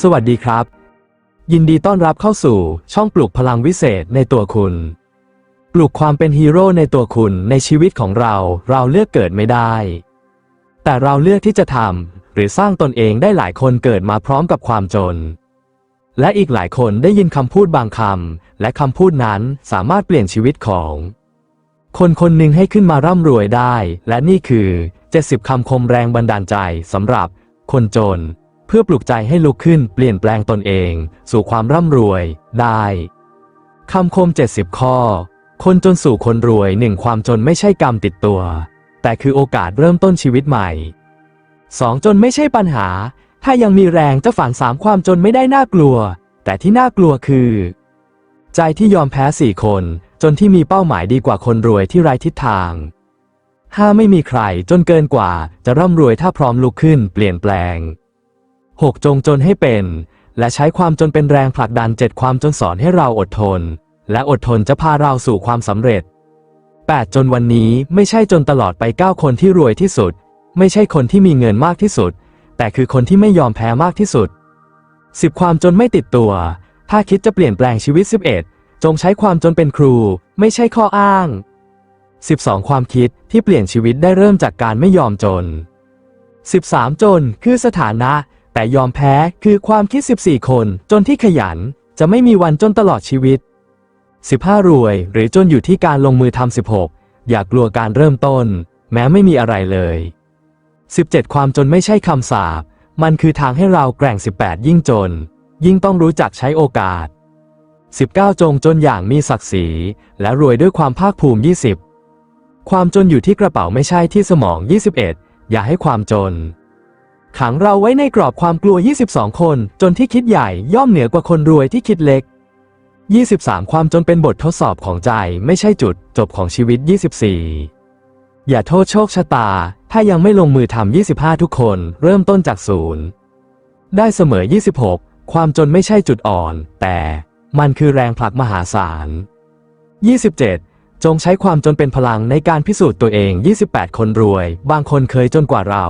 สวัสดีครับ ยินดีต้อนรับเข้าสู่ช่องปลุกพลังวิเศษในตัวคุณ ปลุกความเป็นฮีโร่ในตัวคุณในชีวิตของเรา เราเลือกเกิดไม่ได้ แต่เราเลือกที่จะทำหรือสร้างตนเองได้หลายคนเกิดมาพร้อมกับความจน และอีกหลายคนได้ยินคำพูดบางคำและคำพูดนั้นสามารถเปลี่ยนชีวิตของ คนคนหนึ่งให้ขึ้นมาร่ำรวยได้ และนี่คือ 70คำคมแรงบันดาลใจสำหรับคนจน พื่อปลุกใจให้ลุกขึ้นเปลี่ยนแปลงตนเอง สู่ความร่ำรวยได้คำคม 70 ข้อ คนจนสู่คนรวยหนึ่งความจนไม่ใช่กรรมติดตัว แต่คือโอกาสเริ่มต้นชีวิตใหม่ 2. จนไม่ใช่ปัญหา ถ้ายังมีแรงจะฝันสามความจนไม่ได้น่ากลัว แต่ที่น่ากลัวคือ ใจที่ยอมแพ้สี่คน จนที่มีเป้าหมายดีกว่าคนรวยที่ไร้ทิศทางห้าไม่มีใครจนเกินกว่าจะร่ำรวยถ้าพร้อมลุกขึ้นเปลี่ยนแปลง 6. จงจนให้เป็น และใช้ความจนเป็นแรงผลักดันเจ็ดความจนสอนให้เราอดทน และอดทนจะพาเราสู่ความสำเร็จ 8. จนวันนี้ไม่ใช่จนตลอดไป 9 คนที่รวยที่สุด ไม่ใช่คนที่มีเงินมากที่สุด แต่คือคนที่ไม่ยอมแพ้มากที่สุด 10. ความจนไม่ติดตัว ถ้าคิดจะเปลี่ยนแปลงชีวิต 11 จงใช้ความจนเป็นครู ไม่ใช่ข้ออ้าง 12 ความคิดที่เปลี่ยนชีวิตได้เริ่มจากการไม่ยอมจน 13 จนคือสถานะ แต่ยอมแพ้คือความคิด 14 คนจนที่ขยัน จะไม่มีวันจนตลอดชีวิต 15 รวยหรือจนอยู่ที่การลงมือทำ16 อย่ากกลัวการเริ่มต้น แม้ไม่มีอะไรเลย 17 ความจนไม่ใช่คำสาปมันคือทางให้เราแกร่ง 18 ยิ่งจน ยิ่งต้องรู้จักใช้โอกาส 19 จงจนอย่างมีศักดิ์ศรี และรวยด้วยความภาคภูมิ 20 ความจนอยู่ที่กระเป๋าไม่ใช่ที่สมอง 21 อย่าให้ความจน ขังเราไว้ในกรอบความกลัว 22 คน จนที่คิดใหญ่ย่อมเหนือกว่าคนรวยที่คิดเล็ก 23 ความจนเป็นบททดสอบของใจไม่ใช่จุดจบของชีวิต 24 อย่าโทษโชคชะตา ถ้ายังไม่ลงมือทำ25 ทุกคนเริ่มต้นจากศูนย์ได้เสมอ 26 ความจนไม่ใช่จุดอ่อน แต่มันคือแรงผลักมหาศาล 27 จงใช้ความจนเป็นพลังในการพิสูจน์ตัวเอง 28 คนรวย บางคนเคยจนกว่าเรา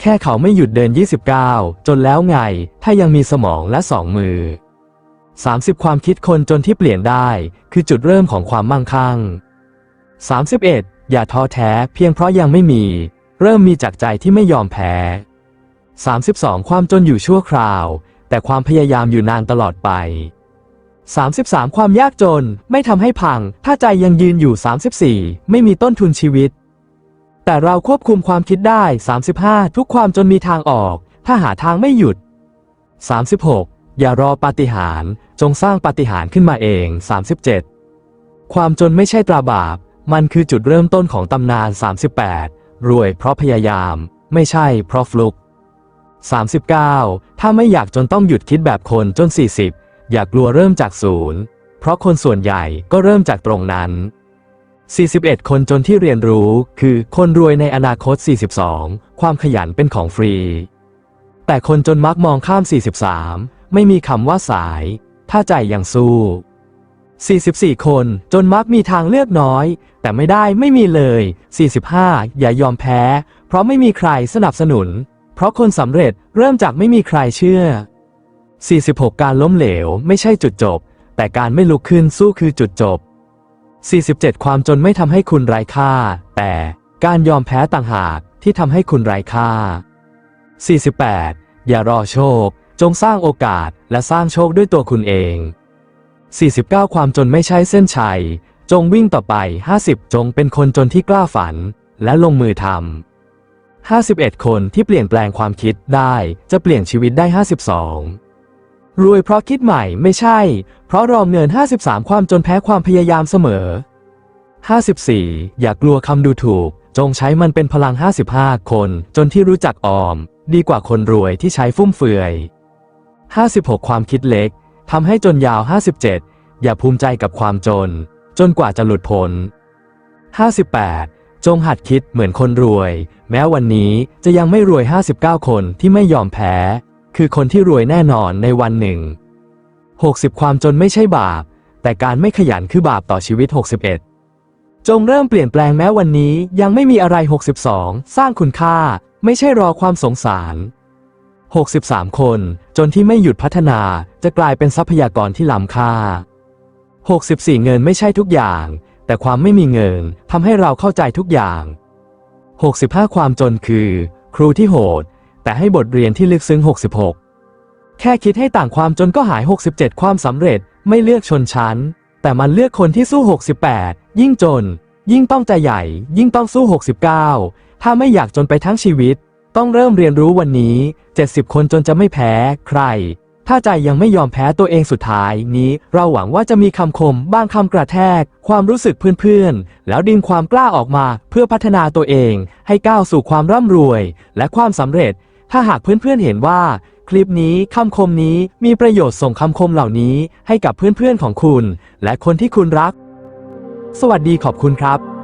แค่เขาไม่หยุดเดิน 29 จนแล้วไง ถ้ายังมีสมองและสองมือ 30 ความคิดคนจนที่เปลี่ยนได้ คือจุดเริ่มของความมั่งคั่ง 31 อย่าท้อแท้เพียงเพราะยังไม่มี เริ่มมีจากใจที่ไม่ยอมแพ้ 32 ความจนอยู่ชั่วคราว แต่ความพยายามอยู่นานตลอดไป 33 ความยากจนไม่ทำให้พัง ถ้าใจยังยืนอยู่ 34 ไม่มีต้นทุนชีวิต แต่เราควบคุมความคิดได้ 35 ทุกความจนมีทางออก ถ้าหาทางไม่หยุด 36 อย่ารอปาฏิหาริย์จงสร้างปาฏิหาริย์ขึ้นมาเอง 37 ความจนไม่ใช่ตราบาป มันคือจุดเริ่มต้นของตำนาน 38 รวยเพราะพยายาม ไม่ใช่เพราะฟลุก 39 ถ้าไม่อยากจนต้องหยุดคิดแบบคนจน 40 อย่ากลัวเริ่มจากศูนย์ เพราะคนส่วนใหญ่ก็เริ่มจากตรงนั้น 41 คนจนที่เรียนรู้ คือคนรวยในอนาคต 42 ความขยันเป็นของฟรี แต่คนจนมักมองข้าม 43 ไม่มีคำว่าสาย ถ้าใจยังสู้ 44 คนจนมักมีทางเลือกน้อย แต่ไม่ได้ไม่มีเลย 45 อย่ายอมแพ้ เพราะไม่มีใครสนับสนุน เพราะคนสำเร็จเริ่มจากไม่มีใครเชื่อ 46 การล้มเหลวไม่ใช่จุดจบ แต่การไม่ลุกขึ้นสู้คือจุดจบ 47 ความจนไม่ทำให้คุณไร้ค่า แต่การยอมแพ้ต่างหากที่ทำให้คุณไร้ค่า 48 อย่ารอโชค จงสร้างโอกาสและสร้างโชคด้วยตัวคุณเอง 49 ความจนไม่ใช่เส้นชัย จงวิ่งต่อไป 50 จงเป็นคนจนที่กล้าฝัน และลงมือทำ51 คนที่เปลี่ยนแปลงความคิดได้จะเปลี่ยนชีวิตได้ 52 รวยเพราะคิดใหม่ไม่ใช่ เพราะรอมเงิน 53 ความจนแพ้ความพยายามเสมอ 54 อย่ากลัวคำดูถูก จงใช้มันเป็นพลัง 55 คนจนที่รู้จักออม ดีกว่าคนรวยที่ใช้ฟุ่มเฟือย 56 ความคิดเล็กทำให้จนยาว 57 อย่าภูมิใจกับความจน จนกว่าจะหลุดพ้น 58 จงหัดคิดเหมือนคนรวย แม้วันนี้จะยังไม่รวย 59 คนที่ไม่ยอมแพ้ คือคนที่รวยแน่นอนในวันหนึ่ง 60 ความจนไม่ใช่บาป แต่การไม่ขยันคือบาปต่อชีวิต 61 จงเริ่มเปลี่ยนแปลงแม้วันนี้ยังไม่มีอะไร 62 สร้างคุณค่า ไม่ใช่รอความสงสาร 63 คนจนที่ไม่หยุดพัฒนาจะกลายเป็นทรัพยากรที่ล้ำค่า 64 เงินไม่ใช่ทุกอย่าง แต่ความไม่มีเงินทำให้เราเข้าใจทุกอย่าง 65 ความจนคือ ครูที่โหด แต่ให้บทเรียนที่ลึกซึ้ง 66 แค่คิดให้ต่างความจนก็หาย 67 ความสำเร็จไม่เลือกชนชั้น แต่มันเลือกคนที่สู้ 68 ยิ่งจน ยิ่งต้องใจใหญ่ ยิ่งต้องสู้ 69 ถ้าไม่อยากจนไปทั้งชีวิต ต้องเริ่มเรียนรู้วันนี้ 70 คนจนจะไม่แพ้ ใคร ถ้าใจยังไม่ยอมแพ้ตัวเองสุดท้ายนี้ เราหวังว่าจะมีคำคมบ้างคำกระแทก ความรู้สึกเพื่อนๆ แล้วดึงความกล้าออกมาเพื่อพัฒนาตัวเอง ให้ก้าวสู่ความร่ำรวย และความสำเร็จ ถ้าหากเพื่อนๆเห็นว่า คลิปนี้คำคมนี้มีประโยชน์ส่งคำคมเหล่านี้ให้กับเพื่อนๆของคุณ และคนที่คุณรัก สวัสดีขอบคุณครับ